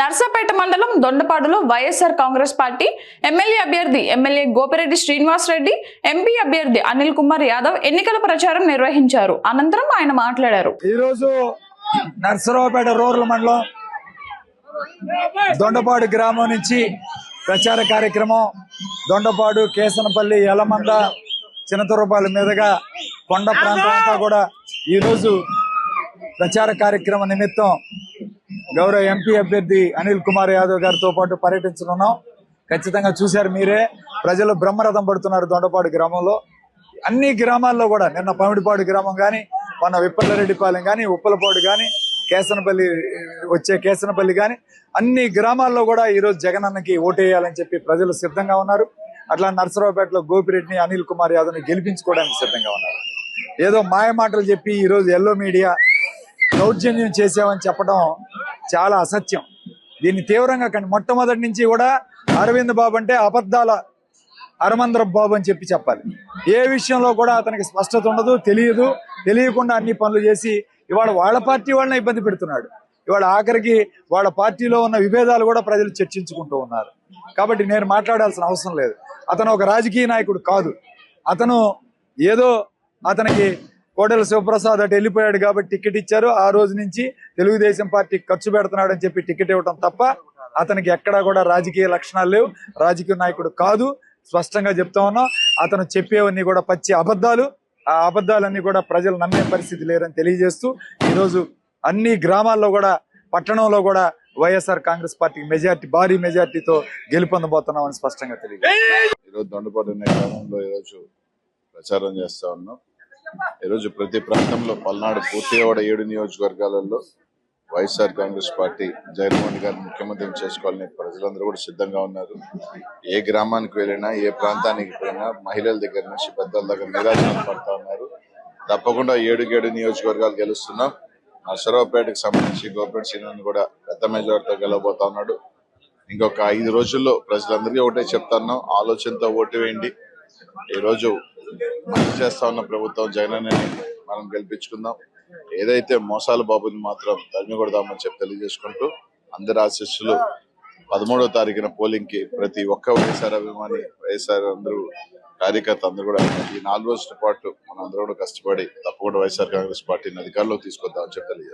నర్సాపేట మండలం దొండపాడులో YSR Congress party MLA అభ్యర్థి ఎమ్మెల్యే గోపిరెడ్డి శ్రీనివాస్ రెడ్డి ఎంపీ అభ్యర్థి అనిల్ కుమార్ యాదవ్ ఎన్నికల ప్రచారం నిర్వహించారు. అనంతరం ఆయన మాట్లాడారు. ఈరోజు నర్సరావుపేట రూరల్ మండలం దొండపాడు గ్రామం నుంచి ప్రచార కార్యక్రమం దొండపాడు కేసనపల్లి యలమంద చిన్నతురపాల మీదుగా కొండ ప్రాంతం అంతా కూడా ఈరోజు ప్రచార కార్యక్రమ నిమిత్తం గౌరవ ఎంపీ అభ్యర్థి అనిల్ కుమార్ యాదవ్ గారితో పాటు పర్యటించనున్నాం. ఖచ్చితంగా చూశారు మీరే. ప్రజలు బ్రహ్మరథం పడుతున్నారు దొండపాడు గ్రామంలో. అన్ని గ్రామాల్లో కూడా నిన్న పమిడిపాడు గ్రామం కానీ మన విప్పలరెడ్డిపాలెం కానీ ఉప్పలపాడు కానీ కేసనపల్లి వచ్చే కేసనపల్లి కానీ అన్ని గ్రామాల్లో కూడా ఈరోజు జగనన్నకి ఓటేయాలని చెప్పి ప్రజలు సిద్ధంగా ఉన్నారు. అట్లా నర్సరావుపేటలో గోపిరెడ్డిని అనిల్ కుమార్ యాదవ్ని గెలిపించుకోవడానికి సిద్ధంగా ఉన్నారు. ఏదో మాయ మాటలు చెప్పి ఈరోజు ఎల్లో మీడియా దౌర్జన్యం చేసామని చెప్పడం చాలా అసత్యం. దీన్ని తీవ్రంగా కానీ మొట్టమొదటి నుంచి కూడా అరవింద్ బాబు అంటే అబద్ధాల హరమంద్ర బాబు అని చెప్పి చెప్పాలి. ఏ విషయంలో కూడా అతనికి స్పష్టత ఉండదు తెలియదు. తెలియకుండా అన్ని పనులు చేసి ఇవాళ వాళ్ళ పార్టీ వాళ్ళని ఇబ్బంది పెడుతున్నాడు. ఇవాళ ఆఖరికి వాళ్ళ పార్టీలో ఉన్న విభేదాలు కూడా ప్రజలు చర్చించుకుంటూ ఉన్నారు. కాబట్టి నేను మాట్లాడాల్సిన అవసరం లేదు. అతను ఒక రాజకీయ నాయకుడు కాదు. అతను ఏదో అతనికి కోడెల శివప్రసాద్ అటు వెళ్ళిపోయాడు కాబట్టి టికెట్ ఇచ్చారు. ఆ రోజు నుంచి తెలుగుదేశం పార్టీ ఖర్చు పెడుతున్నాడు అని చెప్పి టికెట్ ఇవ్వడం తప్ప అతనికి ఎక్కడా కూడా రాజకీయ లక్షణాలు లేవు. రాజకీయ నాయకుడు కాదు. స్పష్టంగా చెప్తా ఉన్నాం అతను చెప్పేవన్నీ కూడా పచ్చి అబద్ధాలు. ఆ అబద్ధాలన్నీ కూడా ప్రజలు నమ్మే పరిస్థితి లేరని తెలియజేస్తూ ఈరోజు అన్ని గ్రామాల్లో కూడా పట్టణంలో కూడా వైఎస్ఆర్ కాంగ్రెస్ పార్టీ మెజార్టీ భారీ మెజార్టీతో గెలుపొందబోతున్నామని స్పష్టంగా తెలియదు ఈరోజు దొండపాటు అనే గ్రామంలో ఈరోజు ప్రచారం చేస్తా ఉన్నాం. ఈరోజు ప్రతి ప్రాంతంలో పల్నాడు పూర్తిగా కూడా ఏడు నియోజకవర్గాలలో వైఎస్ఆర్ కాంగ్రెస్ పార్టీ జగన్మోహన్ గారిని ముఖ్యమంత్రిని చేసుకోవాలని ప్రజలందరూ కూడా సిద్ధంగా ఉన్నారు. ఏ గ్రామానికి వెళ్ళినా ఏ ప్రాంతానికి పోయినా మహిళల దగ్గర నుంచి పెద్దల దగ్గర నిరాశలు పడతా ఉన్నారు. తప్పకుండా ఏడుగేడు నియోజకవర్గాలు గెలుస్తున్నాం. నర్సరావుపేటకు సంబంధించి గవర్నమెంట్ సీనియర్ని కూడా పెద్ద మెజార్టీతో గెలవబోతా ఉన్నాడు. ఇంకొక ఐదు రోజుల్లో ప్రజలందరికీ ఒకటే చెప్తాను ఆలోచనతో ఓటు వేయండి. ఈ రోజు మంచి చేస్తా ఉన్న ప్రభుత్వం జగన్ మనం గెలిపించుకుందాం. ఏదైతే మోసాల బాబుని మాత్రం తరిమి కొడదామని చెప్పి తెలియజేసుకుంటూ అందరి ఆశీస్సులు పదమూడో తారీఖున పోలింగ్కి ప్రతి ఒక్క వైఎస్ఆర్ అభిమాని వైఎస్ఆర్ అందరూ కార్యకర్త అందరూ కూడా ఈ నాలుగు రోజుల పాటు మనం అందరూ కూడా కష్టపడి తప్పకుండా వైఎస్ఆర్ కాంగ్రెస్ పార్టీని అధికారంలోకి తీసుకొద్దామని చెప్పి తెలియజేస్తాం